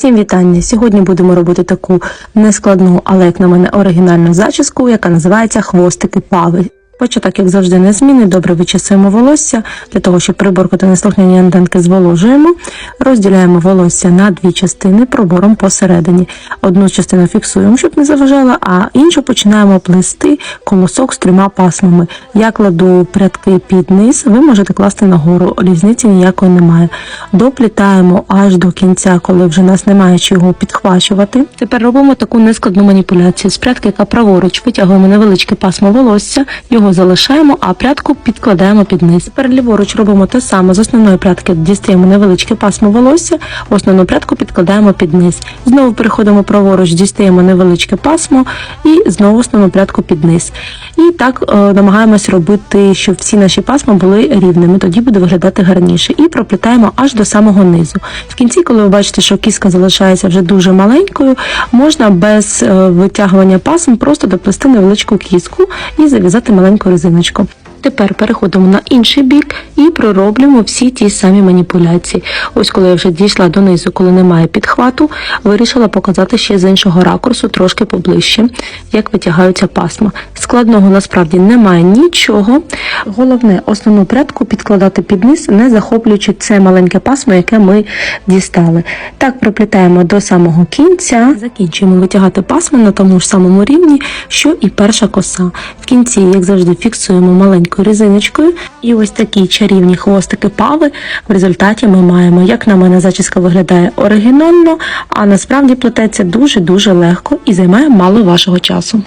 Всім вітання! Сьогодні будемо робити таку нескладну, але як на мене оригінальну зачіску, яка називається хвостики пави. Початок, як завжди, незмінний, добре вичесуємо волосся. Для того, щоб приборкати неслухняні антенки, зволожуємо. Розділяємо волосся на дві частини пробором посередині. Одну частину фіксуємо, щоб не заважала, а іншу починаємо плести колосок з трьома пасмами. Я кладу прядки під низ, ви можете класти нагору, різниці ніякої немає. Доплітаємо аж до кінця, коли вже нас немає чого підхвачувати. Тепер робимо таку нескладну маніпуляцію. З прядки, яка праворуч, витягуємо невеличке пасмо волосся, його залишаємо, а прядку підкладаємо під низ. Тепер ліворуч робимо те саме. З основної прядки дістаємо невеличке пасмо волосся, основну прядку підкладаємо під низ. Знову переходимо праворуч, дістаємо невеличке пасмо і знову основну прядку під низ. І так е, намагаємось робити, щоб всі наші пасма були рівними, тоді буде виглядати гарніше. І проплітаємо аж до самого низу. В кінці, коли ви бачите, що кіска залишається вже дуже маленькою, можна без е, витягування пасм просто доплести невеличку кіску і зав'язати маленьку резиночку. Тепер переходимо на інший бік і пророблюємо всі ті самі маніпуляції. Ось коли я вже дійшла донизу, коли немає підхвату, вирішила показати ще з іншого ракурсу, трошки поближче, як витягаються пасма. Складного насправді немає нічого. Головне, основну прядку підкладати під низ, не захоплюючи це маленьке пасмо, яке ми дістали. Так проплітаємо до самого кінця, закінчуємо витягати пасма на тому ж самому рівні, що і перша коса. В кінці, як завжди, фіксуємо маленькою резиночкою. І ось такі чарівні хвостики пави в результаті ми маємо. Як на мене, зачіска виглядає оригінально, а насправді плететься дуже-дуже легко і займає мало вашого часу.